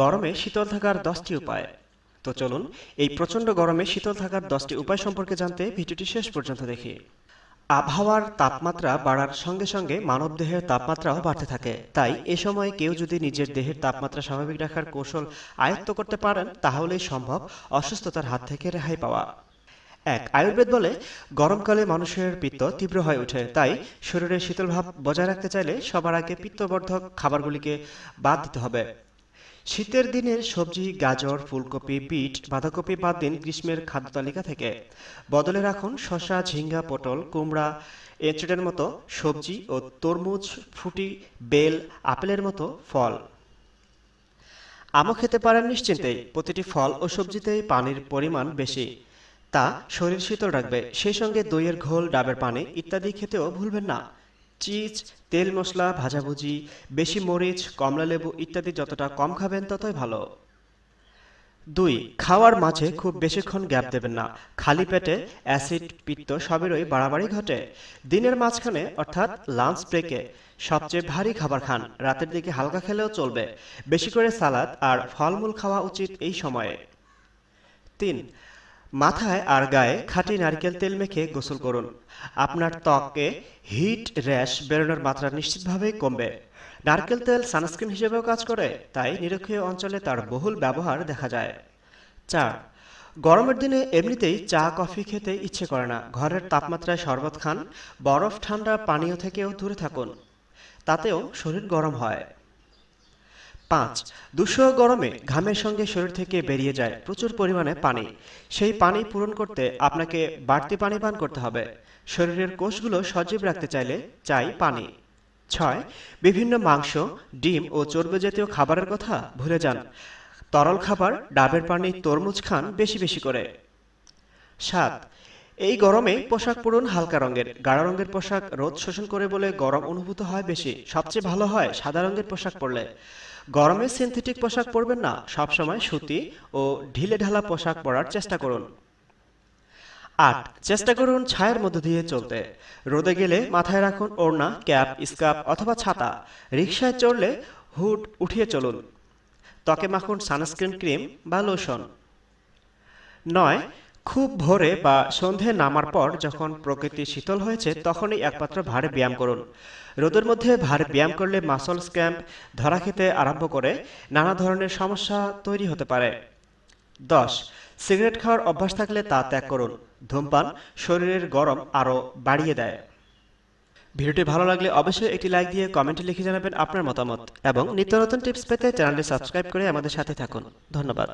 গরমে শীতল থাকার দশটি উপায়। তো চলুন, এই প্রচণ্ড গরমে শীতল থাকার দশটি উপায় সম্পর্কে জানতে ভিডিওটি শেষ পর্যন্ত দেখি। আবহাওয়ার তাপমাত্রা বাড়ার সঙ্গে সঙ্গে মানবদেহের তাপমাত্রাও বাড়তে থাকে। তাই এ সময় কেউ যদি নিজের দেহের তাপমাত্রা স্বাভাবিক রাখার কৌশল আয়ত্ত করতে পারেন, তাহলেই সম্ভব অসুস্থতার হাত থেকে রেহাই পাওয়া। এক, আয়ুর্বেদ বলে, গরমকালে মানুষের পিত্ত তীব্র হয়ে ওঠে। তাই শরীরের শীতল ভাব বজায় রাখতে চাইলে সবার আগে পিত্তবর্ধক খাবারগুলিকে বাদ দিতে হবে। শীতের দিনের সবজি, গাজর, ফুলকপি, বিট, বাঁধাকপি বাদ দিন গ্রীষ্মের খাদ্য তালিকা থেকে। বদলে রাখুন শসা, ঝিঙ্গা, পটল, কুমড়া, এঁচড়ের মতো সবজি ও তরমুজ ফুটি বেল, আপেলের মতো ফল। আমও খেতে পারেন নিশ্চিন্তেই। প্রতিটি ফল ও সবজিতেই পানির পরিমাণ বেশি। তা শরীর শীতল রাখবে। সেই সঙ্গে দইয়ের ঘোল, ডাবের পানি ইত্যাদি খেতেও ভুলবেন না। চিজ তেল মশলা ভাজাভুজি বেশি মরিচ কমলা লেবু ইত্যাদি যতটা কম খাবেন ততই ভালো। দুই খাওয়ার মাঝে খুব বেশিক্ষণ গ্যাপ দেবেন না। খালি পেটে অ্যাসিড পিত্ত সবেরই বাড়াবাড়ি ঘটে। দিনের মাঝখানে অর্থাৎ লাঞ্চ ব্রেকে সবচেয়ে ভারী খাবার খান। রাতের দিকে হালকা খেলেও চলবে। বেশি করে সালাদ আর ফলমূল খাওয়া উচিত এই সময়ে। তিন মাথায় আর গায়ে খাঁটি নারকেল তেল মেখে গোসল করুন। আপনার ত্বকে হিট র্যাশ বেরোনোর মাত্রা নিশ্চিতভাবেই কমবে। নারকেল তেল সানস্ক্রিন হিসেবেও কাজ করে, তাই নিরক্ষীয় অঞ্চলে তার বহুল ব্যবহার দেখা যায়। চার, গরমের দিনে এমনিতেই চা, কফি খেতে ইচ্ছে করে না। ঘরের তাপমাত্রায় শরবত খান, বরফ, ঠান্ডা, পানীয় থেকেও দূরে থাকুন। তাতেও শরীর গরম হয়। পাঁচ দুশো গরমে ঘামের সঙ্গে শরীর থেকে বেরিয়ে যায় প্রচুর পরিমাণে পানি। সেই পানি পূরণ করতে আপনাকে বাড়তি পানি পান করতে হবে। শরীরের কোষগুলো সজীব রাখতে চাইলে চাই পানি। ছয়, বিভিন্ন মাংস, ডিম ও চর্বি জাতীয় খাবারের কথা ভুলে যান। তরল খাবার, ডাবের পানি, তরমুজ খান বেশি বেশি করে। সাত এই গরমে পোশাক পরুন হালকা রঙের, গাঢ় রঙের পোশাক রোদ শোষণ করে বলে গরম অনুভূত হয় বেশি, সবচেয়ে ভালো হয় সাদা রঙের পোশাক পরলে। গরমে সিনথেটিক পোশাক পরবেন না, সবসময় সুতি ও ঢিলে ঢালা পোশাক পরার চেষ্টা করুন। আট, চেষ্টা করুন ছায়ের মধ্য দিয়ে চলতে। রোদে গেলে মাথায় রাখুন ওড়না, ক্যাপ, স্কার্ফ অথবা ছাতা। রিক্সায় চড়লে হুড উঠিয়ে চলুন। ত্বকে মাখুন সানস্ক্রিন ক্রিম বা লোশন। নয় খুব ভোরে বা সন্ধে নামার পর যখন প্রকৃতি শীতল হয়েছে, তখনই একমাত্র ভারে ব্যায়াম করুন। রোদের মধ্যে ভারে ব্যায়াম করলে মাসল স্ক্যাম্প ধরা খেতে আরম্ভ করে নানা ধরনের সমস্যা তৈরি হতে পারে। দশ, সিগারেট খাওয়ার অভ্যাস থাকলে তা ত্যাগ করুন। ধূমপান শরীরের গরম আরও বাড়িয়ে দেয়। ভিডিওটি ভালো লাগলে অবশ্যই একটি লাইক দিয়ে কমেন্টে লিখে জানাবেন আপনার মতামত। এবং নিত্য নতুন টিপস পেতে চ্যানেলটি সাবস্ক্রাইব করে আমাদের সাথে থাকুন। ধন্যবাদ।